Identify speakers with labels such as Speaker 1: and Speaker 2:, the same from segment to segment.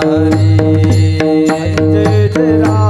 Speaker 1: हरे
Speaker 2: जय जय राम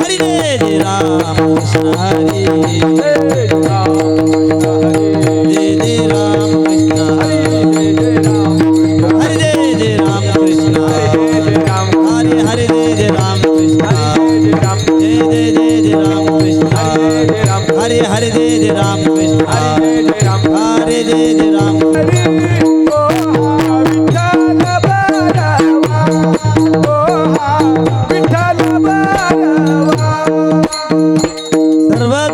Speaker 2: हरे
Speaker 1: राम हरे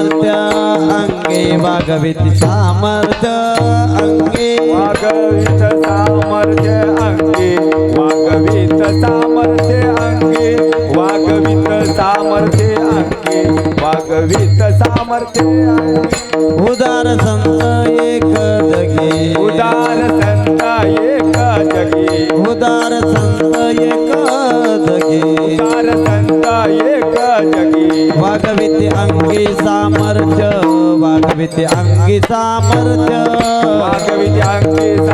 Speaker 1: सामर्थ्य अंगे वागविती सामर्थ्य अंगे.
Speaker 2: वागवित सामर्थ्य अंगे वागवित सामर्थ्य अंगे वागवित सामर्थ्य अंगे वागवित सामर्थ्य अंगे.
Speaker 1: उदार संत एक जगी.
Speaker 2: उदार संत एक जगी.
Speaker 1: उदार संत एक जगी.
Speaker 2: एक
Speaker 1: अंगी सामर्थ्य वागविती अंगी सामर्थ्य.
Speaker 2: वागवित अंगी